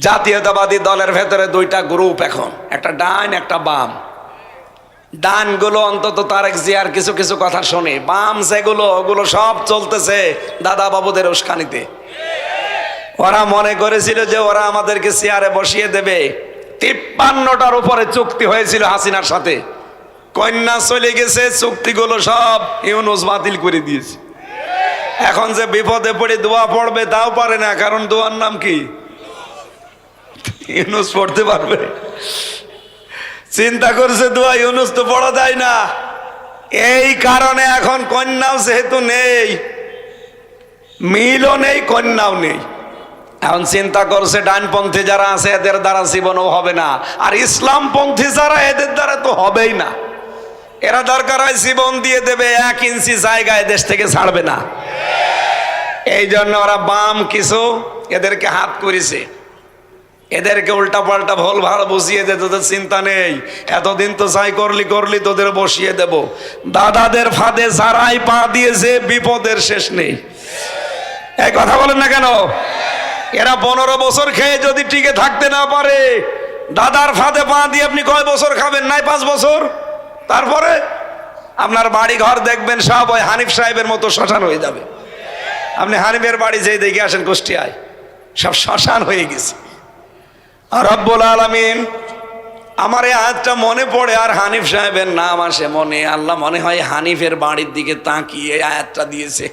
জাতীয়তাবাদী দলের ভেতরে দুইটা গ্রুপ এখন। একটা ডান, একটা বাম। ডানগুলো অন্তত তারেক জিয়ার কিছু কিছু কথা শোনে। বাম যেগুলো, ওগুলো সব চলতেছে দাদা বাবুদের উস্কানিতে। ওরা মনে করেছিল যে ওরা আমাদেরকে চেয়ারে বসিয়ে দেবে। তিপ্পান্নটার উপরে চুক্তি হয়েছিল হাসিনার সাথে। কন্যা চলে গেছে, চুক্তিগুলো সব ইউনুস বাতিল করে দিয়েছে। এখন যে বিপদে পড়ে দোয়া পড়বে, তাও পারে না, কারণ দোয়ার নাম কি? ইউনুস পড়তে পারবে। চিন্তা করছে দোয়া, ইউনুস তো পড়া যায় না। এই কারণে এখন কন্যাও যেহেতু নেই, মিলও নেই, কন্যাও নেই। এখন চিন্তা করছে ডানপন্থী যারা আছে, এদের দ্বারা জীবনও হবে না। আর ইসলাম ইসলামপন্থী যারা, এদের দ্বারা তো হবেই না। এরা দরকার হয় জীবন দিয়ে দেবে, এক ইঞ্চি জায়গায় দেশ থেকে ছাড়বে না। এই জন্য ওরা বাম কিছু এদেরকে হাত করেছে। এদেরকে উল্টা পাল্টা ভুল ভালো বুঝিয়ে দে, তোদের চিন্তা নেই। এতদিন তো যাই করলি করলি, তোদের বসিয়ে দেব। দাদাদের ফাঁদে সারাই পা দিয়েছে, বিপদের শেষ নেই। এই কথা বলেন না কেন? এরা পনেরো বছর খেয়ে যদি টিকে থাকতে না পারে, দাদার ফাঁদে পা দিয়ে আপনি কয় বছর খাবেন? নাই পাঁচ বছর? তারপরে আপনার বাড়ি ঘর দেখবেন, সব ওই হানিফ সাহেবের মতো শ্মশান হয়ে যাবে। আপনি হানিফের বাড়ি যেই দেখে আসেন, কুষ্টিয়ায়, সব শ্মশান হয়ে গেছে। আর রব্বুল আলমিন আমার এই আয়াতটা মনে পড়ে, আর হানিফ সাহেবের নাম আসে মনে, আল্লাহ মনে হয় হানিফের বাড়ির দিকে তাকিয়ে আয়াতটা দিয়েছে।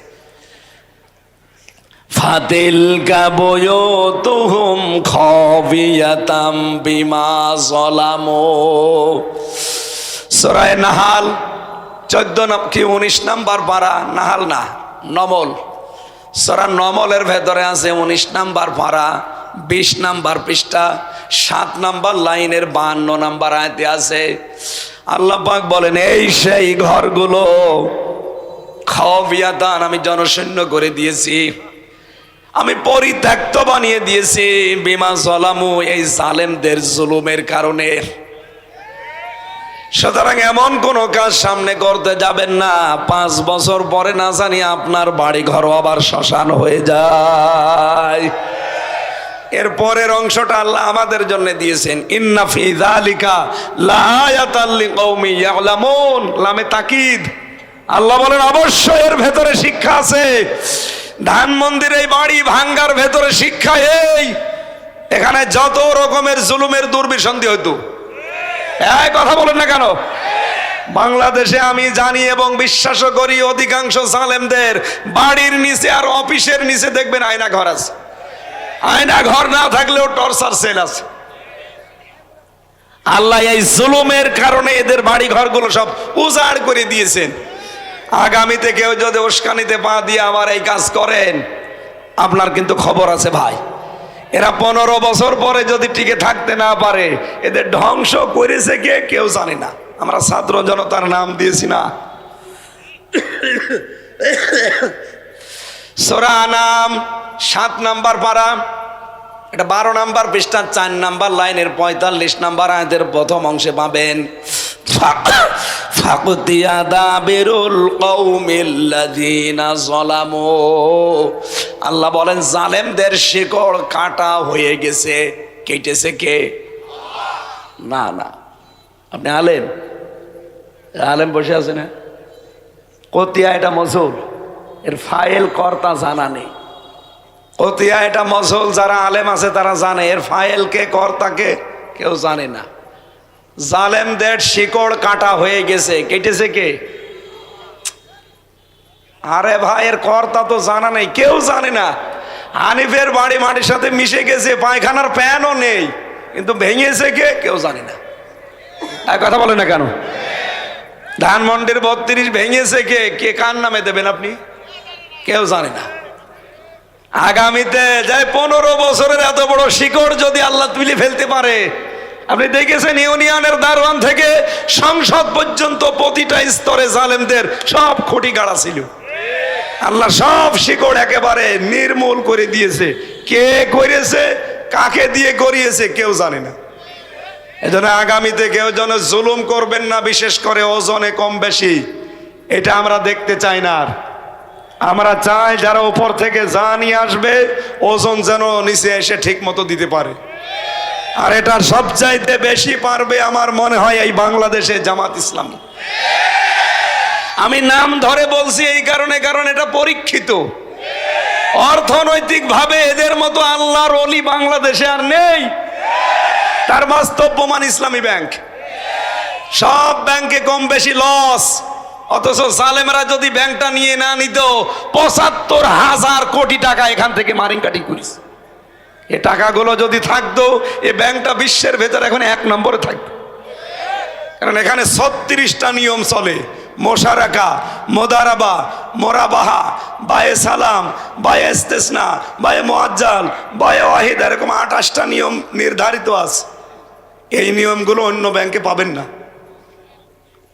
ফাতিল কাবয়ো তুহুম খবিয়াতাম বিমা জলামো সরায় নাহাল, চোদ্দ কি উনিশ নাম্বার পারা, নাহাল না, নমল। সরা নমলের ভেতরে আছে উনিশ নাম্বার পারা বিশ নাম্বার পৃষ্ঠা, সাত নাম্বার লাইনের বাহান্ন নাম্বার আয়তে আছে, আল্লাহ পাক বলেন, এই সেই ঘরগুলো খাওয়াবিয়াদান আমি জনশূন্য করে দিয়েছি। আমি পরিত্যক্ত বানিয়ে দিয়েছি, বিমা জলামু, এই জালেমদের জুলুমের কারণে। সুতরাং এমন কোন কাজ সামনে করতে যাবেন না, পাঁচ বছর পরে না জানি আপনার বাড়ি ঘর আবার শ্মশান হয়ে যায়। এর পরের অংশটা আল্লাহ আমাদের জন্য দিয়েছেন। ইন্না ফি যালিকা লাআয়াতাল লিকৌমি ইয়ালামুন। লামে তাকিদ। আল্লাহ বলেন, অবশ্যই এর ভেতরে শিক্ষা আছে। ধান মন্দির এই বাড়ি ভাঙ্গার ভেতরে শিক্ষা এই। এখানে যত রকমের জুলুমের দুর্বিসন্ধি হইতো। এই কথা বলেন না কেন? বাংলাদেশে আমি জানি এবং বিশ্বাসও করি, অধিকাংশ সালেমদের বাড়ির নিচে আর অফিসের নিচে দেখবেন আয়না ঘর আছে। আয়না ঘর না থাকলেও টর্চার সেল আছে। আল্লাহ এই জুলুমের কারণে এদের বাড়ি ঘরগুলো সব উজাড় করে দিয়েছেন। আগামীতে কেউ যদি উস্কানিতে পা দিয়ে আমার এই কাজ করেন, আপনার কিন্তু খবর আছে ভাই। এরা পনেরো বছর পরে যদি টিকে থাকতে না পারে, এদের ধ্বংস করেছে কে কেউ জানে না। আমরা ছাত্র জনতার নাম দিয়েছি না। সোরা নাম সাত নাম্বার পারা। এটা বারো নাম্বার পৃষ্ঠার চার নাম্বার লাইনের পঁয়তাল্লিশ নাম্বার আয়তের প্রথম অংশে পাবেন ফাকুতিয়া আল্লাহ বলেন, জালেমদের শিকড় কাটা হয়ে গেছে, কেটেছে কে? না না। আপনি আলেম? আলেম বসে আছে না কতিয়া এটা মজুর এর ফাইল কর্তা জানা নেই। অতিয়া এটা মজুল যারা আলেম আছে তারা জানে। এর ফাইল কে কর্তাকে কেউ জানে না। জালেম জালেমদের শিকড় কাটা হয়ে গেছে। কেটেছে কে? আরে ভাই, এর কর্তা তো জানা নেই, কেউ জানে না। হানিফের বাড়ি মাটির সাথে মিশে গেছে, পায়খানার প্যানও নেই। কিন্তু ভেঙেছে কে, কেউ জানে না। এক কথা বলে না কেন? ধানমন্ডির বত্রিশ ভেঙেছে কে? কে কার নামে দেবেন আপনি? কেউ জানে না। আগামীতে যাই পনেরো বছরের এত বড় শিকড় যদি আল্লাহ তুলে ফেলতে পারে, আপনি দেখেছেন ইউনিয়নের দারোয়ান থেকে সংসদ পর্যন্ত প্রতিটা স্তরে জালেমদের সব খুঁটি গাড়া ছিল। আল্লাহ সব শিকড় একেবারে নির্মূল করে দিয়েছে। কে করেছে, কাকে দিয়ে করিয়েছে কেউ জানে না। এজন্য আগামীতে কেউ যেন জুলুম করবেন না, বিশেষ করে ওজনে কম বেশি। এটা আমরা দেখতে চাই না আর। আমরা চাই যারা উপর থেকে যা নিয়ে আসবে, ওজন যেন নিচে এসে ঠিক মতো দিতে পারে। আর এটা সবচাইতে বেশি পারবে আমার মনে হয় এই বাংলাদেশে জামাত ইসলাম। আমি নাম ধরে বলছি এই কারণে, কারণ এটা পরীক্ষিত। অর্থনৈতিক ভাবে এদের মতো আল্লাহর অলি বাংলাদেশে আর নেই। তার বাস্তব প্রমাণ ইসলামী ব্যাংক। সব ব্যাংকে কম বেশি লস। অথচ সালেমরা যদি ব্যাংকটা নিয়ে না নিত, পঁচাত্তর হাজার কোটি টাকা এখান থেকে মারিং কাটিং করিস এ টাকাগুলো যদি থাকতো, এ ব্যাংকটা বিশ্বের ভেতর এখন এক নম্বরে থাকতো কারণ এখানে ছত্রিশটা নিয়ম চলে। মোশারাকা, মোদারাবা, মোরাবাহা, বায়ে সালাম, বায়ে ইস্তেসনা, বায়ে মোয়াজ্জাল বায়ে ওয়াহিদ, এরকম আঠাশটা নিয়ম নির্ধারিত আছে। এই নিয়মগুলো অন্য ব্যাংকে পাবেন না।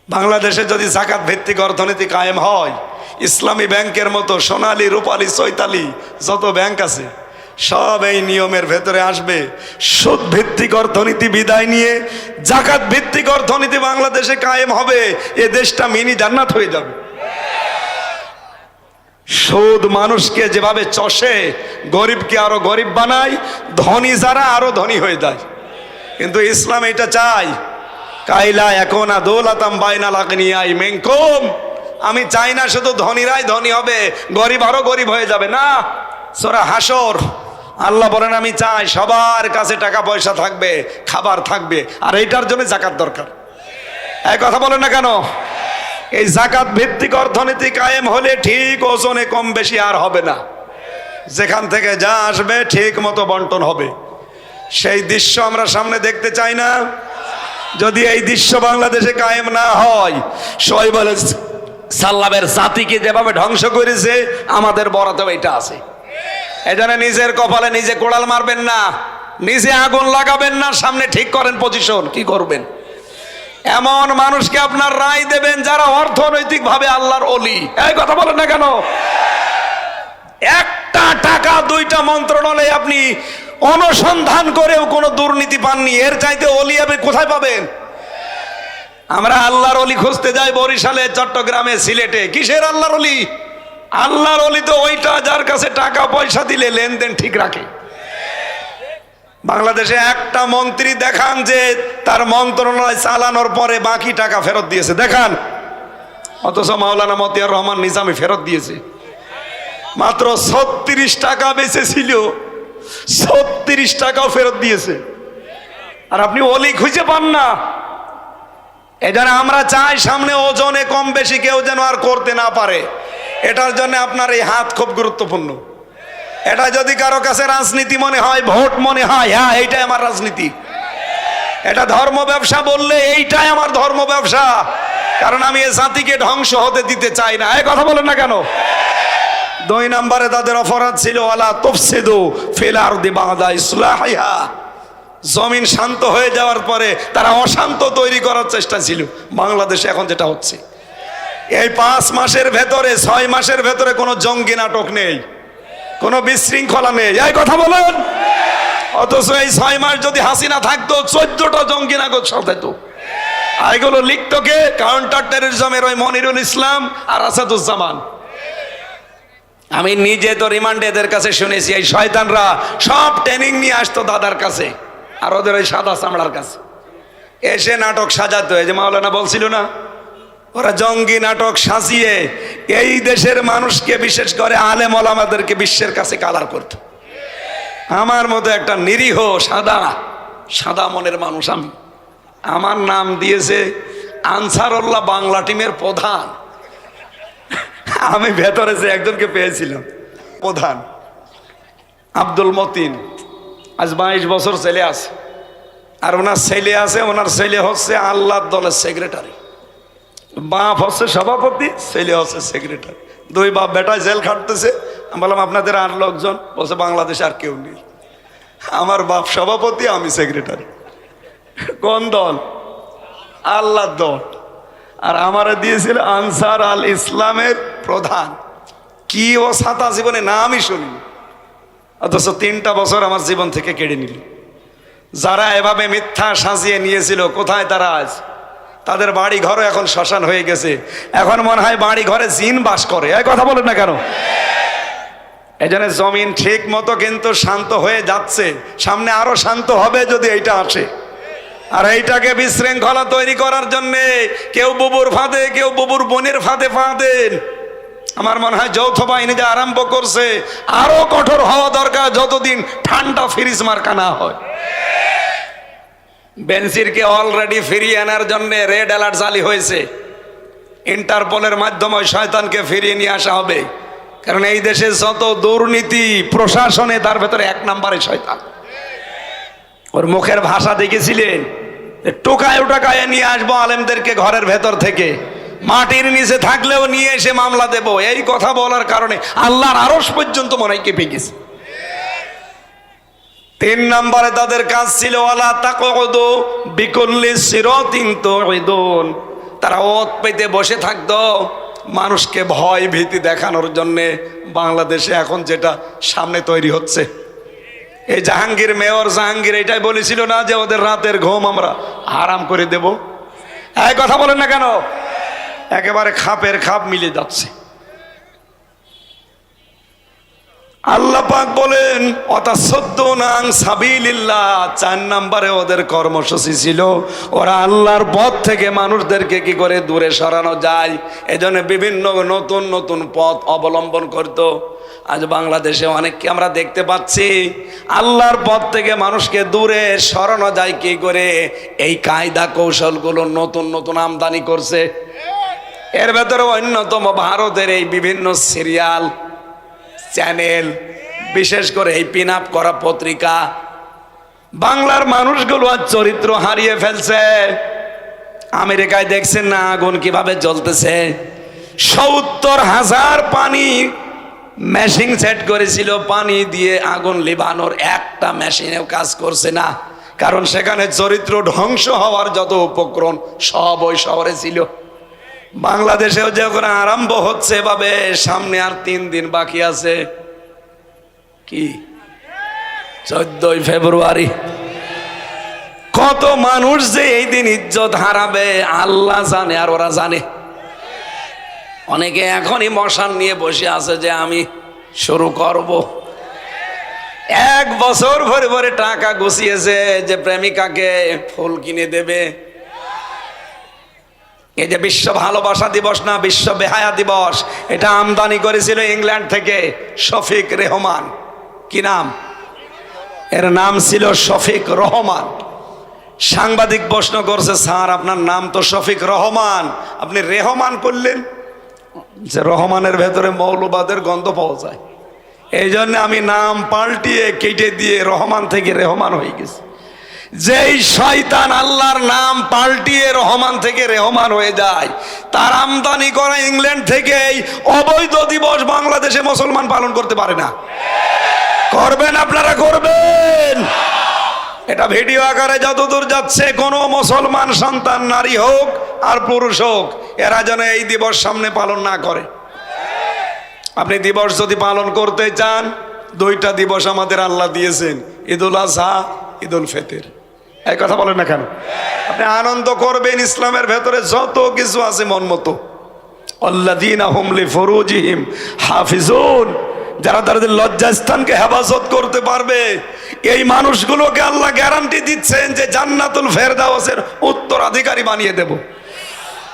বাংলাদেশে যদি জাকাত ভিত্তিক অর্থনীতি কায়েম হয়, ইসলামী ব্যাংকের মতো সোনালী, রূপালী, চৈতালি যত ব্যাংক আছে, সব এই নিয়মের ভেতরে আসবে। সুদ ভিত্তিক অর্থনীতি বিদায় নিয়ে জাকাত ভিত্তিক অর্থনীতি বাংলাদেশে কায়েম হবে, এ দেশটা মিনি জান্নাত হয়ে যাবে। সুদ মানুষকে যেভাবে চষে, গরিবকে আরও গরিব বানায়, ধনী যারা আরও ধনী হয়ে যায়। কিন্তু ইসলাম এটা চাই কাইলা এখন দৌলাতাম বাইনা লাগনিয়াই মেঙ্কম আমি চাই না শুধু ধনীরাই ধনী হবে, গরিব আরও গরিব হয়ে যাবে। না, সোরা হাসর আল্লাহ বলেন, আমি চাই সবার কাছে টাকা পয়সা থাকবে, খাবার থাকবে, আর এইটার জন্য জাকাত দরকার। এই কথা বলেন না কেন? এই জাকাত ভিত্তিক অর্থনীতি কায়েম হলে ঠিক ওজনে কম বেশি আর হবে না। যেখান থেকে যা আসবে, ঠিক মতো বন্টন হবে। সেই দৃশ্য আমরা সামনে দেখতে চাই না। যদি এই দৃশ্য বাংলাদেশে কায়েম না হয় আল সাল্লামের জাতিকে যেভাবে ধ্বংস করেছে, আমাদের বরাতেও এটা আছে। এজন্য নিজের কপালে নিজে কোড়াল মারবেন না, নিজে আগুন লাগাবেন না, সামনে ঠিক করেন পজিশন কি করবেন? এমন মানুষকে আপনার রায় দেবেন যারা অর্থনৈতিক ভাবে আল্লাহর অলি। এই কথা বলেন না কেন? একটা টাকা, দুইটা মন্ত্রণালয়ে আপনি অনুসন্ধান করেও কোনো দুর্নীতি পাননি। এর চাইতে অলি আপনি কোথায় পাবেন? আমরা আল্লাহর অলি খুঁজতে যাই বরিশালে, চট্টগ্রামে, সিলেটে। কিসের আল্লাহর অলি? আল্লাহর অলি তো ওইটা যার কাছে টাকা, পয়সা দিলে লেনদেন ঠিক রাখে। বাংলাদেশে একটা মন্ত্রী দেখান যে তার মন্ত্রণালয় চালানোর পরে বাকি টাকা ফেরত দিয়েছে। দেখান। অথচ মাওলানা মতিয়ার রহমান নিজামী ফেরত দিয়েছে। মাত্র ছত্রিশ টাকা বেঁচেছিল। ছত্রিশ টাকাও ফেরত দিয়েছে। আর আপনি অলি খুঁজে পান না। এজন্য আমরা চাই সামনে ওজনে কম বেশি কেউ যেন আর করতে না পারে। এটার জন্য আপনার এই হাত খুব গুরুত্বপূর্ণ। এটা যদি কারও কাছে রাজনীতি মনে হয়, ভোট মনে হয় হ্যাঁ এইটাই আমার রাজনীতি। এটা ধর্ম ব্যবসা বললে এইটাই আমার ধর্ম ব্যবসা। কারণ আমি এ জাতিকে ধ্বংস হতে দিতে চাই না। এই কথা বলেন না কেন? দুই নম্বরে তাদের অপরাধ ছিল, আলা তফসিদু ফিল আরদি বাদা ইসলাহিহা। জমিন শান্ত হয়ে যাওয়ার পরে তারা অশান্ত তৈরি করার চেষ্টা ছিল। বাংলাদেশে এখন যেটা হচ্ছে, এই পাঁচ মাসের ভেতরে, ছয় মাসের ভেতরে কোনো জঙ্গি নাটক নেই, কোনো বিশৃঙ্খলা নেই। এই কথা বলেন। অথচ এই ছয় মাস যদি হাসিনা থাকতো, চোদ্দটা জঙ্গি নাটক সাজাইতো এগুলো লিখতো কে? কাউন্টার টেরোরিজমের ওই মনিরুল ইসলাম আর আসাদুজ্জামান। আমি নিজে তো রিমান্ডে এদের কাছে শুনেছি, এই শয়তানরা সব ট্রেনিং নিয়ে আসতো দাদার কাছে আর ওদের ওই সাদা চামড়ার কাছে। এসে নাটক সাজাতো, এই যে মাওলানা বলছিল না, ওরা জঙ্গি নাটক সাজিয়ে এই দেশের মানুষকে, বিশেষ করে আলেম ওলামাদেরকে বিশ্বের কাছে কালার করত। আমার মতো একটা নিরীহ, সাদা সাদা মনের মানুষ আমি। আমার নাম দিয়েছে আনসারুল্লাহ বাংলা টিমের প্রধান। আমি ভেতরে যে একজনকে পেয়েছিলাম। প্রধান, আব্দুল মতিন। আজ বাইশ বছর ছেলে আছে। আর ওনার ছেলে আছে, ওনার ছেলে হচ্ছে আল্লাহ দলের সেক্রেটারি বাপ হচ্ছে সভাপতি, ছেলে হচ্ছে সেক্রেটারি দুই বাপ বেটায় জেল খাটতেছে। আমি বললাম, আপনাদের আট লোকজন? বলছে, বাংলাদেশে আর কেউ নেই। আমার বাপ সভাপতি, আমি সেক্রেটারি কোন দল? আল্লাহ দল। আর আমারে দিয়েছিল আনসার আল ইসলামের প্রধান। কি ও সাতা জীবনে নামই শুনি অথচ তিনটা বছর আমার জীবন থেকে কেড়ে নিল। যারা এভাবে মিথ্যা সাজিয়ে নিয়েছিল, কোথায় তারা আজ? তাদের বাড়ি ঘরও এখন শ্মশান হয়ে গেছে। এখন মনে হয় বাড়ি ঘরে জিন বাস করে। এই কথা বলেন না কেন? এই জমিন ঠিক মতো কিন্তু শান্ত হয়ে যাচ্ছে। সামনে আরও শান্ত হবে যদি এইটা আসে। আর এইটাকে বিশৃঙ্খলা তৈরি করার জন্য কেউ বুবুর ফাঁদে, কেউ বুবুর বোনের ফাঁদে ফাঁদেন আমার মনে হয় যৌথ বাহিনী যে আরম্ভ করছে, আরও কঠোর হওয়া দরকার যতদিন ঠান্ডা ফ্রিজ মার্কা না হয়। বেনজিরকে অলরেডি ফিরিয়ে আনার জন্য রেড অ্যালার্ট জারি হয়েছে। ইন্টারপোলের মাধ্যমে শয়তানকে ফিরিয়ে নিয়ে আসা হবে। কারণ এই দেশে যত দুর্নীতি, প্রশাসনে তার ভেতরে এক নম্বরে শয়তান। ওর মুখের ভাষা দেখেছিলেন? টোকায় টোকায় নিয়ে আসব আলেমদেরকে ঘরের ভেতর থেকে। মাটির নিচে থাকলেও নিয়ে এসে মামলা দেব। এই কথা বলার কারণে আল্লাহর আরস পর্যন্ত মনে হয় কেঁপে গেছে। তিন নম্বরে তাদের কাজ ছিল আলা তাকদু বিকুল্লি সিরাতিন তুইদুন তারা ওত পেতে বসে থাকতো মানুষকে ভয় ভীতি দেখানোর জন্য। বাংলাদেশে এখন যেটা সামনে তৈরি হচ্ছে এই জাহাঙ্গীর, মেয়র জাহাঙ্গীর এটাই বলেছিল না যে ওদের রাতের ঘুম আমরা আরাম করে দেব? এই কথা বলেন না কেন? একেবারে খাপের খাপ মিলে যাচ্ছে। আল্লাহ পাক বলেন অতাসদ্দনাং সাবিলিল্লাহ। চার নাম্বারে ওদের কর্মসূচি ছিল, ওরা আল্লাহর পথ থেকে মানুষদেরকে কি করে দূরে সরানো যায়, এজন্য বিভিন্ন নতুন নতুন পথ অবলম্বন করত। আজ বাংলাদেশে অনেককে আমরা দেখতে পাচ্ছি, আল্লাহর পথ থেকে মানুষকে দূরে সরানো যায় কি করে, এই কায়দা কৌশলগুলো নতুন নতুন আমদানি করছে। এর ভেতরে অন্যতম ভারতের এই বিভিন্ন সিরিয়াল চ্যানেল বিশেষ করে এই পিন আপ করা পত্রিকা। বাংলার মানুষগুলো আর চরিত্র হারিয়ে ফেলছে। আমেরিকায় দেখছেন না আগুন কীভাবে জ্বলতেছে। সত্তর হাজার পানি মেশিন সেট করেছিল, পানি দিয়ে আগুন লিবানোর একটা মেশিনেও কাজ করছে না। কারণ সেখানে চরিত্র ধ্বংস হওয়ার যত উপক্রম সব ওই শহরে ছিল। বাংলাদেশেও যখন আরম্ভ হচ্ছে এভাবে, সামনে আর তিন দিন বাকি আছে। কি? চোদ্দই ফেব্রুয়ারি। কত মানুষ যে এই দিন ইজ্জত হারাবে, আল্লাহ জানে আর ওরা জানে। অনেকে এখনই মশান নিয়ে বসে আছে যে আমি শুরু করব। এক বছর ভরে ভরে টাকা গুছিয়েছে যে প্রেমিকাকে ফুল কিনে দেবে। এই যে বিশ্ব ভালোবাসা দিবস না, বিশ্ব বেহায়া দিবস, এটা আমদানি করেছিল ইংল্যান্ড থেকে শফিক রেহমান। কি নাম? এর নাম ছিল শফিক রহমান। সাংবাদিক প্রশ্ন করছে, স্যার, আপনার নাম তো শফিক রহমান। আপনি রেহমান করলেন? যে রহমানের ভেতরে মৌলবাদের গন্ধ পাওয়া যায়। এই জন্য আমি নাম পাল্টিয়ে কেটে দিয়ে রহমান থেকে রেহমান হয়ে গেছি। যেই শয়তান আল্লাহর নাম পাল্টিয়ে রহমান থেকে রেহমান হয়ে যায়, তার আমদানি করা ইংল্যান্ড থেকে এই অবৈধ দিবস বাংলাদেশে মুসলমান পালন করতে পারে না। করবেন আপনারা, করবেন। এটা ভিডিও আকারে যতদূর যাচ্ছে, কোনো মুসলমান সন্তান, নারী হোক আর পুরুষ হোক, এরা যেন এই দিবস সামনে পালন না করে। আপনি দিবস যদি পালন করতে চান, দুইটা দিবস আমাদের আল্লাহ দিয়েছেন, ঈদুল আজহা, ঈদুল ফেতের। এই কথা বলেন না কেন? আপনি আনন্দ করবেন ইসলামের ভেতরে যত কিছু আছে মন মতো। ফরুজিহিম হাফিজুন। যারা তাদের লজ্জাস্থানকে হেফাজত করতে পারবে, এই মানুষগুলোকে আল্লাহ গ্যারান্টি দিচ্ছেন যে জান্নাতুল ফেরদাউসের উত্তরাধিকারী বানিয়ে দেব।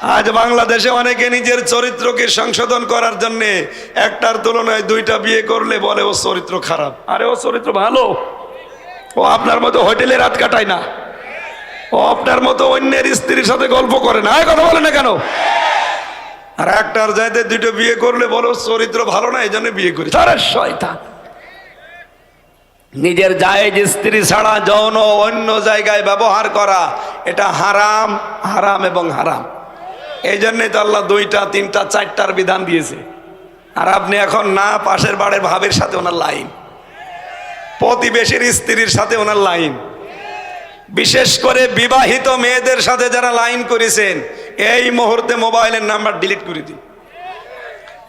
আজ বাংলাদেশে অনেকে নিজের চরিত্রকে সংশোধন করার জন্য একটার তুলনায় দুইটা বিয়ে করলে বলে, ও চরিত্র খারাপ। আরে, ও চরিত্র ভালো। ও আপনার মতো হোটেলে রাত কাটায় না। ও আপনার মতো অন্যের স্ত্রীর সাথে গল্প করে না। কথা বলে না কেন? আর একটার যাইতে দুটো বিয়ে করলে বলো চরিত্র ভালো না এই জন্য বিয়ে করি। তার শয়তান। নিজের জায়েজ স্ত্রী ছাড়া যৌন অন্য জায়গায় ব্যবহার করা এটা হারাম হারাম এবং হারাম। এই জন্যই তো আল্লাহ দুইটা তিনটা চারটার বিধান দিয়েছে। আর আপনি এখন না পাশের বাড়ির ভাবের সাথে ওনার লাইন। প্রতিবেশীর স্ত্রীর সাথে ওনার লাইন। বিশেষ করে বিবাহিত মেয়েদের সাথে যারা লাইন করেছেন, এই মুহূর্তে মোবাইলের নাম্বার ডিলিট করে দিন।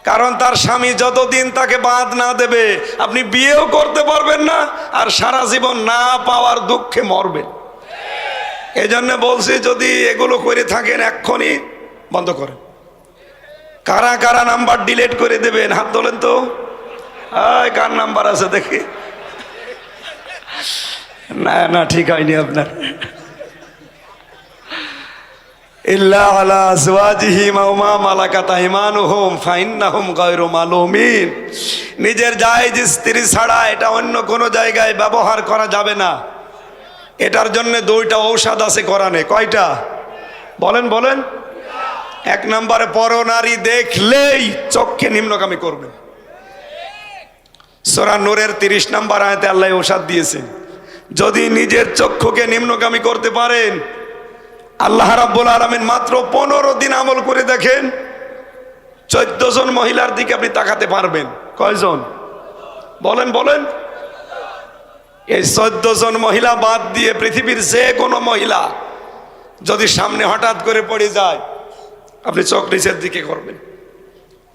কারণ তার স্বামী যতদিন তাকে বাদ না দেবে, আপনি বিয়েও করতে পারবেন না আর সারা জীবন না পাওয়ার দুঃখে মরবেন। এজন্য বলছি, যদি এগুলো করে থাকেন এক্ষুনি, বন্ধ করেন। কারা কারা নাম্বার ডিলিট করে দেবেন? হাত তোলেন তো। কার নাম্বার আছে দেখি। না না, ঠিক হয়নি আপনার। নিজের জায়েজ স্ত্রী ছাড়া এটা অন্য কোনো জায়গায় ব্যবহার করা যাবে না। এটার জন্য দুইটা ঔষধ আছে কোরআনে। কয়টা? বলেন বলেন। এক নম্বরে পরনারী দেখলেই চোখকে নিম্নগামী করবেন। সোরা নূরের তিরিশ নম্বর আয়তে আল্লাহ ঔষধ দিয়েছেন। যদি নিজের চক্ষুকে নিম্নগামী করতে পারেন, আল্লাহ রাব্বুল আলমিন মাত্র পনেরো দিন আমল করে দেখেন, চোদ্দ জন মহিলার দিকে আপনি তাকাতে পারবেন। কয়জন? বলেন বলেন। এই চোদ্দ জন মহিলা বাদ দিয়ে পৃথিবীর যে কোনো মহিলা যদি সামনে হঠাৎ করে পড়ে যায়, আপনি চোখ নিচের দিকে করবেন।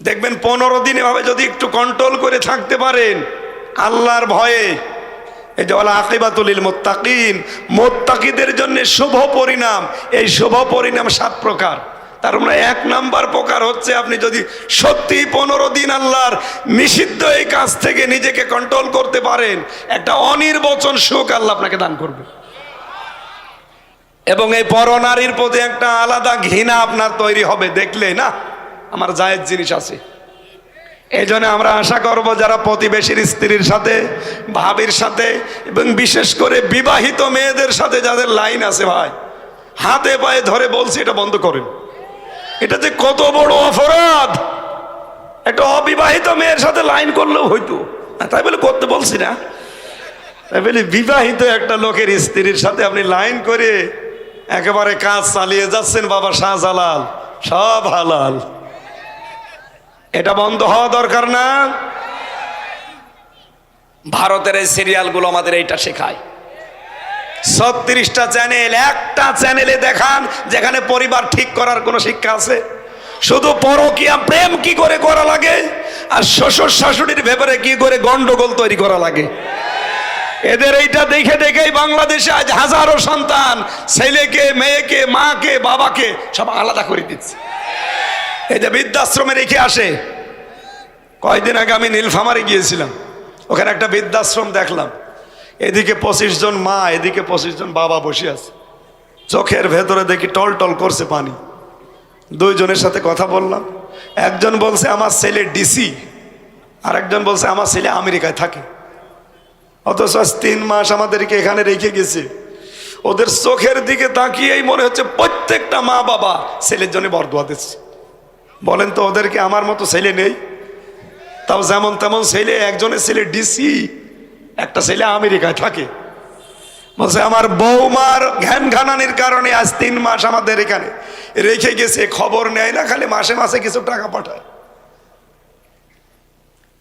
দেখবেন পনেরো দিন এভাবে যদি একটু কন্ট্রোল করে থাকতে পারেন, আল্লাহর ভয়ে। এই যে আকিবাতুলিল মোত্তাকিন মোত্তাকিদের জন্য শুভ পরিণাম। এই শুভ পরিণাম সাত প্রকার। তার মানে এক নাম্বার প্রকার হচ্ছে আপনি যদি সত্যি পনেরো দিন আল্লাহর নিষিদ্ধ এই কাজ থেকে নিজেকে কন্ট্রোল করতে পারেন, একটা অনির্বচন সুখ আল্লাহ আপনাকে দান করবে। এবং এই পরনারীর প্রতি একটা আলাদা ঘৃণা আপনার তৈরি হবে, দেখলে না? আমার জায়েজ জিনিস আছে। এই জন্য আমরা আশা করব যারা প্রতিবেশীর স্ত্রীর সাথে, ভাবির সাথে এবং বিশেষ করে বিবাহিত মেয়েদের সাথে যাদের লাইন আছে ভাই, হাতে পায়ে ধরে বলছি এটা বন্ধ করেন। এটা যে কত বড় অপরাধ! একটা অবিবাহিত মেয়ের সাথে লাইন করলেও হইতো। তাই বলে করতে বলছি না। তাই বলি বিবাহিত একটা লোকের স্ত্রীর সাথে আপনি লাইন করে একেবারে কাজ চালিয়ে যাচ্ছেন বাবা শাহজালাল, সব হালাল। এটা বন্ধ হওয়া দরকার না। ভারতের এই সিরিয়ালগুলো আমাদের এইটা শেখায়। ছত্রিশটা চ্যানেল, একটা চ্যানেলে দেখান যেখানে পরিবার ঠিক করার কোনো শিক্ষা আছে। শুধু পরকিয়া প্রেম কি করে করা লাগে আর শ্বশুর শাশুড়ির ব্যাপারে কি করে গন্ডগোল তৈরি করা লাগে? এদের এইটা দেখে দেখেই বাংলাদেশে আজ হাজারো সন্তান ছেলেকে, মেয়েকে, মাকে, বাবাকে সব আলাদা করে দিচ্ছে। এই যে বৃদ্ধাশ্রমে রেখে আসে। কয়দিন আগে আমি নীলফামারে গিয়েছিলাম। ওখানে একটা বৃদ্ধাশ্রম দেখলাম। এদিকে পঁচিশ জন মা, এদিকে পঁচিশ জন বাবা বসে আছে। চোখের ভেতরে দেখি টল টল করছে পানি। দুইজনের সাথে কথা বললাম। একজন বলছে, আমার ছেলে ডিসি। আর একজন বলছে, আমার ছেলে আমেরিকায় থাকে। অথচ তিন মাস আমাদেরকে এখানে রেখে গেছে। ওদের চোখের দিকে তাকিয়েই মনে হচ্ছে প্রত্যেকটা মা বাবা ছেলের জন্য বরদোয়া দিচ্ছে। বলেন তো ওদেরকে আমার মতো ছেলে নেই? তাও যেমন তেমন ছেলে, একজনের ছেলে ডিসি একটা ছেলে আমেরিকায় থাকে। বলছে, আমার বৌমার ঘ্যান ঘানানির কারণে আজ তিন মাস আমাদের এখানে রেখে গেছে, খবর নেয় না, খালি মাসে মাসে কিছু টাকা পাঠায়।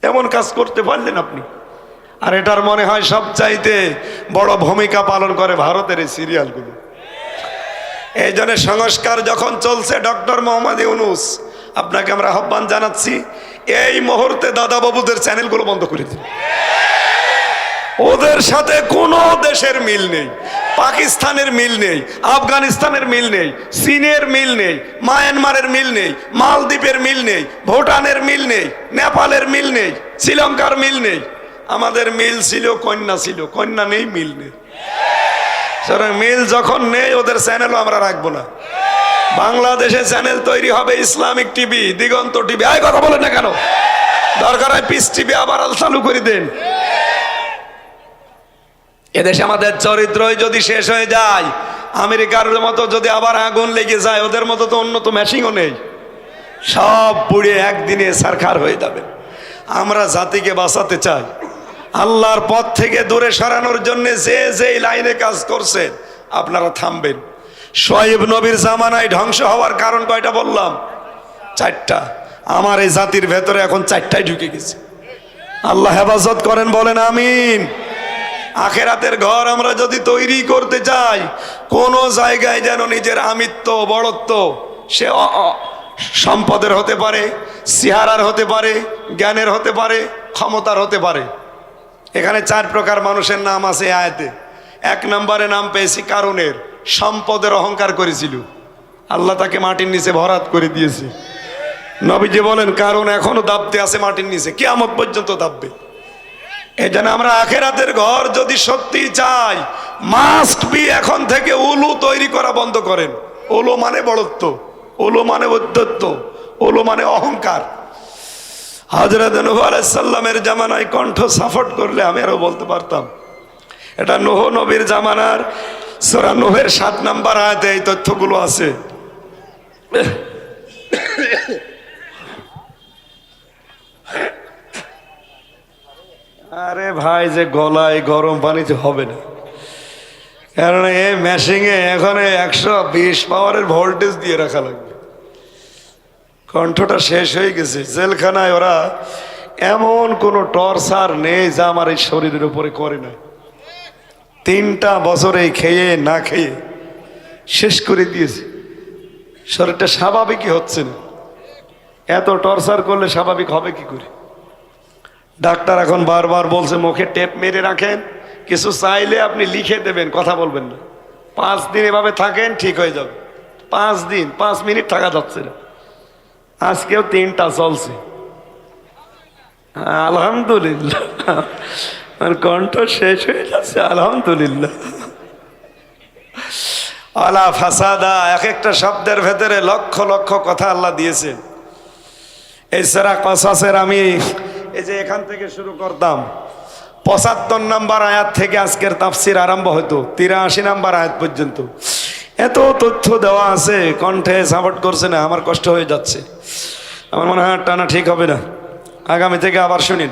এমন কাজ করতে পারলেন আপনি? আর এটার মনে হয় সবচাইতে বড় ভূমিকা পালন করে ভারতের এই সিরিয়ালগুলো। এই জন্য সংস্কার যখন চলছে, ডক্টর মোহাম্মদ ইউনুস আপনাকে আমরা আহ্বান জানাচ্ছি, এই মুহূর্তে দাদা বাবুদের চ্যানেলগুলো বন্ধ করে দিন। ওদের সাথে কোনো দেশের মিল নেই, পাকিস্তানের মিল নেই, আফগানিস্তানের মিল নেই, চীনের মিল নেই, মায়ানমারের মিল নেই, মালদ্বীপের মিল নেই, ভুটানের মিল নেই, নেপালের মিল নেই, শ্রীলঙ্কার মিল নেই। আমাদের মিল ছিল, কন্যা ছিল, কন্যা নেই, মিল নেই। মিল যখন নেই, ওদের চ্যানেলও আমরা রাখব না। বাংলাদেশে চ্যানেল তৈরি হবে ইসলামিক টিভি, দিগন্ত টিভি। আয়, কথা বলেন না কেন? দরকার হয় পিস টিভি আবার চালু করে দেন। এদেশে আমাদের চরিত্রই যদি শেষ হয়ে যায়, আমেরিকার মতো যদি আবার আগুন লেগে যায়, ওদের মতো তো উন্নত মেশিনও নেই। সব পুড়ে একদিনে সারখার হয়ে যাবে। আমরা জাতিকে বাঁচাতে চাই। আল্লাহর পথ থেকে দূরে সরানোর জন্য যে যে লাইনে কাজ করছে, আপনারা থামবেন। সোয়েব নবীর জামানায় ধ্বংস হওয়ার কারণ কয়টা বললাম? চারটা। আমার এই জাতির ভেতরে এখন চারটায় ঢুকে গেছে। আল্লাহ হেফাজত করেন, বলেন আমিন। আখেরাতের ঘর আমরা যদি তৈরি করতে চাই, কোন জায়গায় যেন নিজের আমিত্ব, বড়ত্ব, সে সম্পদের হতে পারে, সিহারার হতে পারে, জ্ঞানের হতে পারে, ক্ষমতার হতে পারে। এখানে চার প্রকার মানুষের নাম আছে আয়াতে। এক নম্বরে নাম পেয়েছি কারণের সম্পদের অহংকার করেছিল। আল্লাহ তাকে মাটির নিচে ভরাত করে দিয়েছে। নবীজি বলেন, কারণ এখনও দাবতে আছে মাটির নিচে। কেয়ামত পর্যন্ত দাববে। এই জন্য আমরা আখেরাতের ঘর যদি সত্যি চাই মাস্ট বি এখন থেকে উলু তৈরি করা বন্ধ করেন। ওলো মানে বড়ত্ব ওলো মানে উদ্ধত্ব ওলো মানে অহংকার। হজরত নূহ আলাইসাল্লামের জামানায় কণ্ঠ সাফট করলে আমি আরও বলতে পারতাম। এটা নোহ নবীর জামানার সোরা নোহের সাত নাম্বার আয়াতে এই তথ্যগুলো আছে। আরে ভাই, যে গলায় গরম পানিতে হবে না। কারণ এই মেশিংয়ে এখন একশো বিশ পাওয়ারের ভোল্টেজ দিয়ে রাখা লাগবে। কণ্ঠটা শেষ হয়ে গেছে। জেলখানায় ওরা এমন কোনো টর্চার নেই যা আমার এই শরীরের উপরে করে না তিনটা বছরে খেয়ে না খেয়ে শেষ করে দিয়েছে। শরীরটা স্বাভাবিকই হচ্ছে না। এত টর্চার করলে স্বাভাবিক হবে কি করে? ডাক্তার এখন বারবার বলছে, মুখে টেপ মেরে রাখেন, কিছু চাইলে আপনি লিখে দেবেন, কথা বলবেন না। পাঁচ দিন এভাবে থাকেন, ঠিক হয়ে যাবে। পাঁচ দিন, পাঁচ মিনিট থাকা যাচ্ছে না। আজকেও তিনটা চলছে। আলহামদুলিল্লাহ। আর কণ্ঠ শেষ হয়ে যাচ্ছে, আলহামদুলিল্লাহ। আলা ফাসাদা, এক একটা শব্দের ভেতরে লক্ষ লক্ষ কথা আল্লাহ দিয়েছেন সেরা কসাসের আমি এই যে এখান থেকে শুরু করতাম, পঁচাত্তর নাম্বার আয়াত থেকে আজকের তাফসির আরম্ভ হতো, তিরাশি নাম্বার আয়াত পর্যন্ত। এত তথ্য দেওয়া আছে, কণ্ঠে সাপোর্ট করছে না, আমার কষ্ট হয়ে যাচ্ছে। আমার মনে হয় টানা ঠিক হবে না। আগামী থেকে আবার শুনিন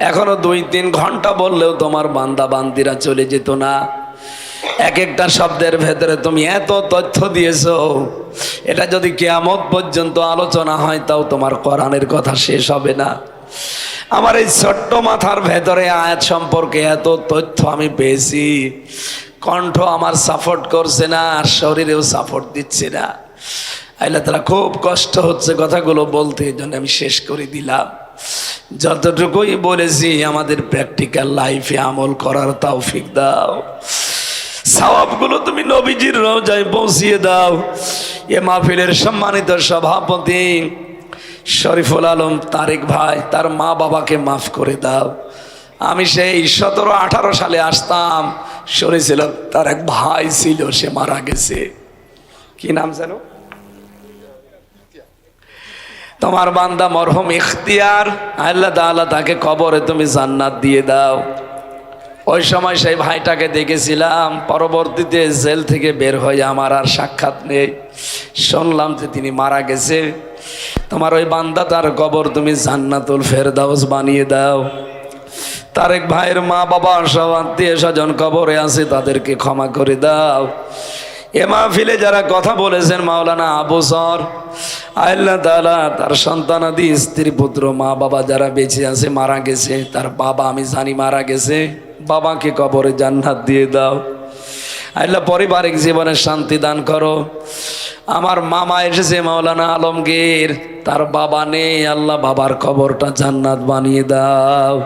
এখনও দুই তিন ঘণ্টা বললেও তোমার বান্দা বান্দিরা চলে যেত না। এক একটা শব্দের ভেতরে তুমি এত তথ্য দিয়েছ। এটা যদি কেয়ামত পর্যন্ত আলোচনা হয়, তাও তোমার কোরআনের কথা শেষ হবে না। আমার এই ছোট্ট মাথার ভেতরে আয়াত সম্পর্কে এত তথ্য আমি পেয়েছি। কণ্ঠ আমার সাপোর্ট করছে না, আর শরীরেও সাপোর্ট দিচ্ছে না। আইলা তারা খুব কষ্ট হচ্ছে কথাগুলো বলতে, এই জন্য আমি শেষ করে দিলাম। যতটুকুই বলেছি, আমাদের প্র্যাকটিক্যাল লাইফে আমল করার তৌফিক দাও। সওয়াবগুলো তুমি নবীজির রোজায় পৌঁছিয়ে দাও। এ মাহফিলের সম্মানিত সভাপতি শরীফুল আলম তারেক ভাই, তার মা বাবাকে মাফ করে দাও। আমি সেই সতেরো, আঠারো সালে আসতাম শুনেছিলাম তার এক ভাই ছিল, সে মারা গেছে। কি নাম জানো তোমার বান্দা মরহম ইখতিয়ার, আল্লাহ তাআলা তাকে কবরে তুমি জান্নাত দিয়ে দাও। ওই সময় সেই ভাইটাকে দেখেছিলাম, পরবর্তীতে জেল থেকে বের হয়ে আমার আর সাক্ষাৎ নেই। শুনলাম যে তিনি মারা গেছে। তোমার ওই বান্দা তার কবর তুমি জান্নাতুল ফেরদাউস বানিয়ে দাও। তারেক ভাইয়ের মা বাবা সব আত্মীয় স্বজন কবরে আছে, তাদেরকে ক্ষমা করে দাও। এ যারা কথা বলেছেন মাওলানা আবু সর আল্লাহ তাআলা তার সন্তানাদি স্ত্রী, পুত্র, মা, বাবা যারা বেঁচে আছে, মারা গেছে, তার বাবা, আমি জানি মারা গেছে, বাবাকে কবরে জান্নাত দিয়ে দাও। আল্লাহ পারিবারিক জীবনে শান্তি দান করো। আমার মামা এসেছে মাওলানা আলমগীর, তার বাবা নেই, আল্লাহ বাবার কবরটা জান্নাত বানিয়ে দাও।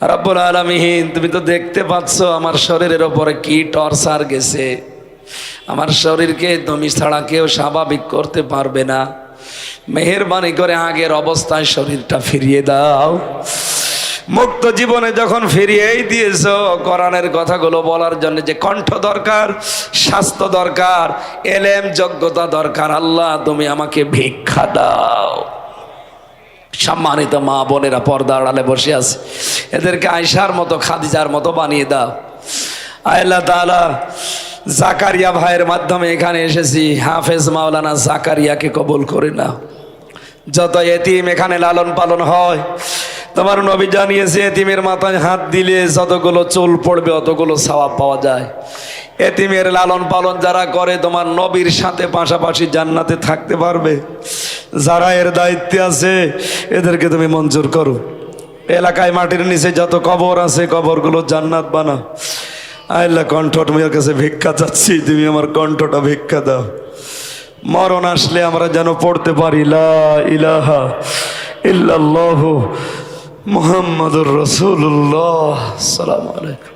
রব্বুল আলমিহীন তুমি তো দেখতে পাচ্ছ আমার শরীরের ওপরে কি টর্চার গেছে। আমার শরীরকে তুমি ছাড়া কেউ স্বাভাবিক করতে পারবে না। মেহরবানি করে আগের অবস্থায় শরীরটা ফিরিয়ে দাও। মুক্ত জীবনে যখন ফিরিয়েই দিয়েছ, কোরআনের কথাগুলো বলার জন্য যে কণ্ঠ দরকার, স্বাস্থ্য দরকার, এলেম, যোগ্যতা দরকার, আল্লাহ তুমি আমাকে ভিক্ষা দাও। সম্মানিত মা বোনেরা পর্দা আড়ালে বসে আছে। এদেরকে আয়সার মতো, খাদিজার মতো বানিয়ে দাও। আল্লাহ তালা জাকারিয়া ভাইয়ের মাধ্যমে এখানে এসেছি। হাফেজ মাওলানা জাকারিয়াকে কবুল করে না যত এতিম এখানে লালন পালন হয় তোমার নবী জানিয়েছে, এতিমের মাথায় হাত দিলে যতগুলো চুল পড়বে অতগুলো সওয়াব পাওয়া যায়। এতিমের লালন পালন যারা করে, তোমার নবীর সাথে পাশাপাশি জান্নাতে থাকতে পারবে। যারা এর দায়িত্বে আছে, এদেরকে তুমি মঞ্জুর করো। এলাকায় মাটির নিচে যত কবর আছে, কবরগুলো জান্নাত বানা। আল্লাহ কণ্ঠ তোমার কাছে ভিক্ষা চাচ্ছি, তুমি আমার কণ্ঠটা ভিক্ষা দাও। মরণ আসলে আমরা যেন পড়তে পারি, লা ইলাহা ইল্লাল্লাহু। মুহাম্মাদুর রসুল্লাহ সালাম আলাইকুম।